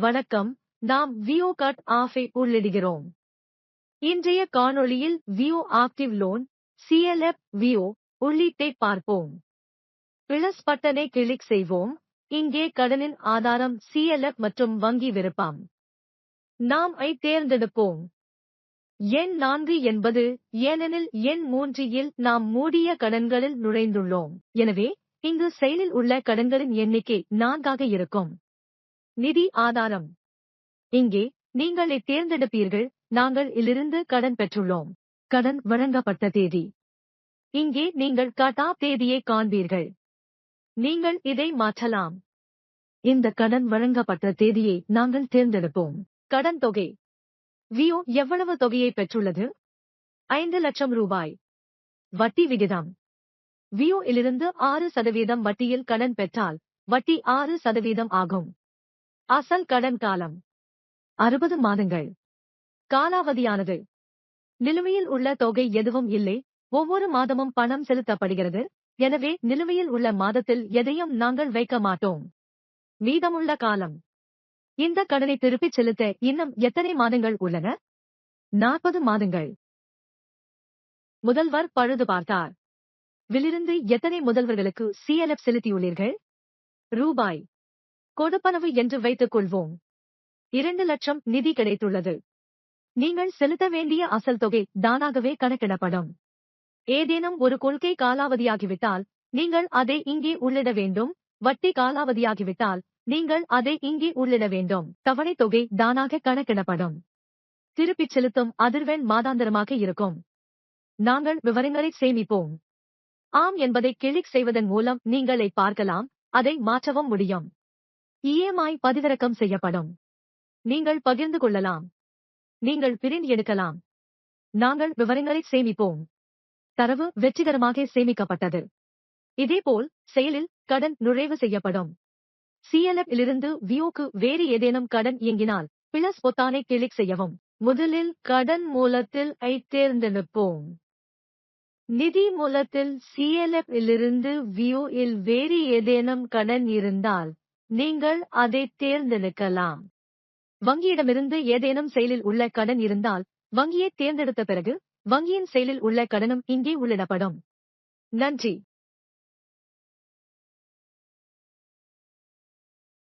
வணக்கம். நாம் வியோ கட் ஆஃபை உள்ளிடுகிறோம். இன்றைய காணொளியில் வியோ ஆக்டிவ் லோன் சிஎல்எப் வியோ உள்ளீட்டை பார்ப்போம். பிளஸ் பட்டனை கிளிக் செய்வோம். இங்கே கடனின் ஆதாரம் சிஎல்எப் மற்றும் வங்கி விருப்பம். நாம் ஐ தேர்ந்தெடுப்போம். எண் நான்கு என்பது ஏனெனில் எண் மூன்றில் நாம் மூடிய கடன்களில் நுழைந்துள்ளோம். எனவே இங்கு செயலில் உள்ள கடன்களின் எண்ணிக்கை நான்காக இருக்கும். நிதி ஆதாரம். இங்கே நீங்கள் தேர்ந்தெடுப்பீர்கள். நாங்கள் இலிருந்து கடன் பெற்றுள்ளோம். கடன் வழங்கப்பட்ட தேதி. இங்கே நீங்கள் கட்டா தேதியை காண்பீர்கள். நீங்கள் இதை மாற்றலாம். இந்த கடன் வழங்கப்பட்ட தேதியை நாங்கள் தேர்ந்தெடுப்போம். கடன் தொகை. வியோ எவ்வளவு தொகையை பெற்றுள்ளது? ஐந்து லட்சம் ரூபாய். வட்டி விகிதம். வியோ இலிருந்து ஆறு சதவீதம் வட்டியில் கடன் பெற்றால் வட்டி ஆறு சதவீதம் ஆகும். அசல் கடன் காலம். அறுபது மாதங்கள். காலாவதியானது. நிலுவையில் உள்ள தொகை எதுவும் இல்லை. ஒவ்வொரு மாதமும் பணம் செலுத்தப்படுகிறது. எனவே நிலுவையில் உள்ள மாதத்தில் எதையும் நாங்கள் வைக்க மாட்டோம். மீதமுள்ள காலம். இந்த கடனை திருப்பிச் செலுத்த இன்னும் எத்தனை மாதங்கள் உள்ளன? நாற்பது மாதங்கள். முதல்வர் பழுது பார்த்தார். விலிருந்து எத்தனை முதல்வர்களுக்கு சிஎல்எஃப் செலுத்தியுள்ளீர்கள்? ரூபாய். கொடுப்பனவு என்று வைத்துக் கொள்வோம் இரண்டு லட்சம் நிதி கிடைத்துள்ளது. நீங்கள் செலுத்த வேண்டிய அசல் தொகை தானாகவே கணக்கிடப்படும். ஏதேனும் ஒரு கொள்கை காலாவதியாகிவிட்டால் நீங்கள் அதை இங்கே உள்ளிட வேண்டும். வட்டி காலாவதியாகிவிட்டால் நீங்கள் அதை இங்கே உள்ளிட வேண்டும். தவணை தொகை தானாக கணக்கிடப்படும். திருப்பிச் செலுத்தும் அதிர்வெண் மாதாந்திரமாக இருக்கும். நாங்கள் விவரங்களை சேமிப்போம். ஆம் என்பதை கிளிக் செய்வதன் மூலம் நீங்களை பார்க்கலாம். அதை மாற்றவும் முடியும். இஎம்ஐ பதிவிறக்கம் செய்யப்படும். நீங்கள் பகிர்ந்து கொள்ளலாம். நீங்கள் பிரிண்ட் எடுக்கலாம். நாங்கள் விவரங்களை சேமிப்போம். தரவு வெற்றிகரமாக சேமிக்கப்பட்டது. இதேபோல் செயலில் கடன் நுழைவு செய்யப்படும். சிஎல்எஃப் இலிருந்து வியோக்கு வேறு ஏதேனும் கடன் இயங்கினால் பிளஸ் பொத்தானை கிளிக் செய்யவும். முதலில் கடன் மூலத்தில் ஐ தேர்ந்தெடுப்போம். நிதி மூலத்தில் சிஎல்எஃப் இலிருந்து வியோ இல் வேறு ஏதேனும் கடன் இருந்தால் நீங்கள் அதை தேர்ந்தெடுக்கலாம். வங்கியிடமிருந்து ஏதேனும் செயலில் உள்ள கடன் இருந்தால் வங்கியை தேர்ந்தெடுத்த பிறகு வங்கியின் செயலில் உள்ள கடனும் இங்கே உள்ளிடப்படும். நன்றி.